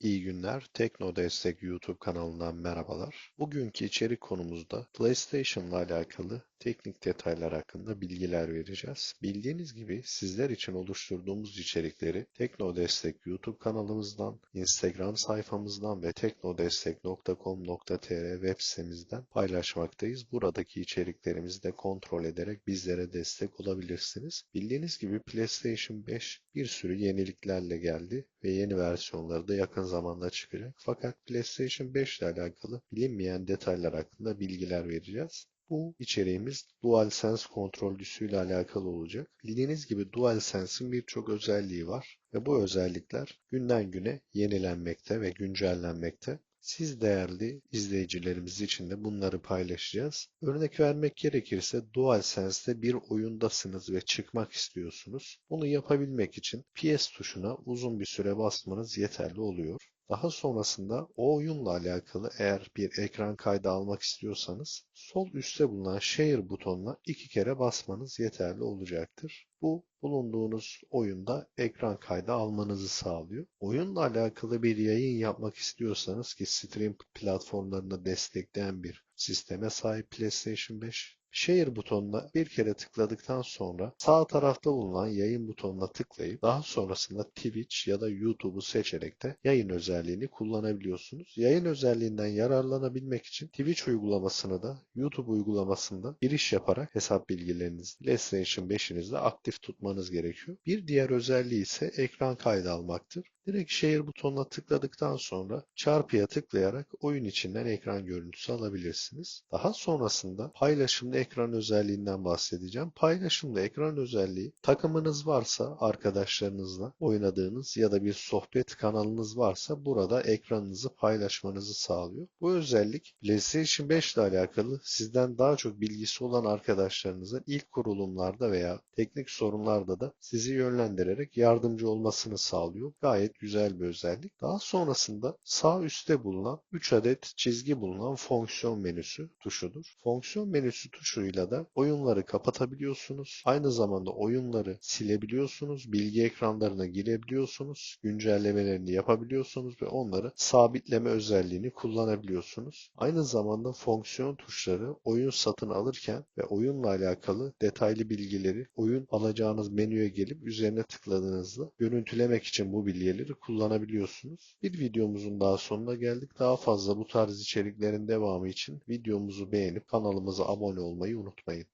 İyi günler. Tekno Destek YouTube kanalından merhabalar. Bugünkü içerik konumuzda PlayStation ile alakalı teknik detaylar hakkında bilgiler vereceğiz. Bildiğiniz gibi sizler için oluşturduğumuz içerikleri Tekno Destek YouTube kanalımızdan, Instagram sayfamızdan ve teknodestek.com.tr web sitemizden paylaşmaktayız. Buradaki içeriklerimizi de kontrol ederek bizlere destek olabilirsiniz. Bildiğiniz gibi PlayStation 5 bir sürü yeniliklerle geldi ve yeni versiyonları da yakın zamanda çıkacak. Fakat PlayStation 5 ile alakalı bilinmeyen detaylar hakkında bilgiler vereceğiz. Bu içeriğimiz DualSense kontrolcüsüyle alakalı olacak. Bildiğiniz gibi DualSense'in birçok özelliği var ve bu özellikler günden güne yenilenmekte ve güncellenmekte. Siz değerli izleyicilerimiz için de bunları paylaşacağız. Örnek vermek gerekirse DualSense'de bir oyundasınız ve çıkmak istiyorsunuz. Bunu yapabilmek için PS tuşuna uzun bir süre basmanız yeterli oluyor. Daha sonrasında o oyunla alakalı eğer bir ekran kaydı almak istiyorsanız sol üstte bulunan Share butonuna iki kere basmanız yeterli olacaktır. Bu bulunduğunuz oyunda ekran kaydı almanızı sağlıyor. Oyunla alakalı bir yayın yapmak istiyorsanız ki stream platformlarını destekleyen bir sisteme sahip PlayStation 5 Share butonuna bir kere tıkladıktan sonra sağ tarafta bulunan yayın butonuna tıklayıp daha sonrasında Twitch ya da YouTube'u seçerek de yayın özelliğini kullanabiliyorsunuz. Yayın özelliğinden yararlanabilmek için Twitch uygulamasını da YouTube uygulamasında giriş yaparak hesap bilgilerinizi PlayStation 5'inizde aktif tutmanız gerekiyor. Bir diğer özelliği ise ekran kaydı almaktır. Direkt Share butonuna tıkladıktan sonra çarpıya tıklayarak oyun içinden ekran görüntüsü alabilirsiniz. Daha sonrasında paylaşımlı ekran özelliğinden bahsedeceğim. Paylaşımlı ekran özelliği takımınız varsa arkadaşlarınızla oynadığınız ya da bir sohbet kanalınız varsa burada ekranınızı paylaşmanızı sağlıyor. Bu özellik PlayStation 5 ile alakalı sizden daha çok bilgisi olan arkadaşlarınızın ilk kurulumlarda veya teknik sorunlarda da sizi yönlendirerek yardımcı olmasını sağlıyor. Gayet güzel bir özellik. Daha sonrasında sağ üstte bulunan 3 adet çizgi bulunan fonksiyon menüsü tuşudur. Fonksiyon menüsü tuşuyla da oyunları kapatabiliyorsunuz. Aynı zamanda oyunları silebiliyorsunuz. Bilgi ekranlarına girebiliyorsunuz. Güncellemelerini yapabiliyorsunuz ve onları sabitleme özelliğini kullanabiliyorsunuz. Aynı zamanda fonksiyon tuşları oyun satın alırken ve oyunla alakalı detaylı bilgileri oyun alacağınız menüye gelip üzerine tıkladığınızda görüntülemek için bu bilgileri kullanabiliyorsunuz. Bir videomuzun daha sonuna geldik. Daha fazla bu tarz içeriklerin devamı için videomuzu beğenip kanalımıza abone olmayı unutmayın.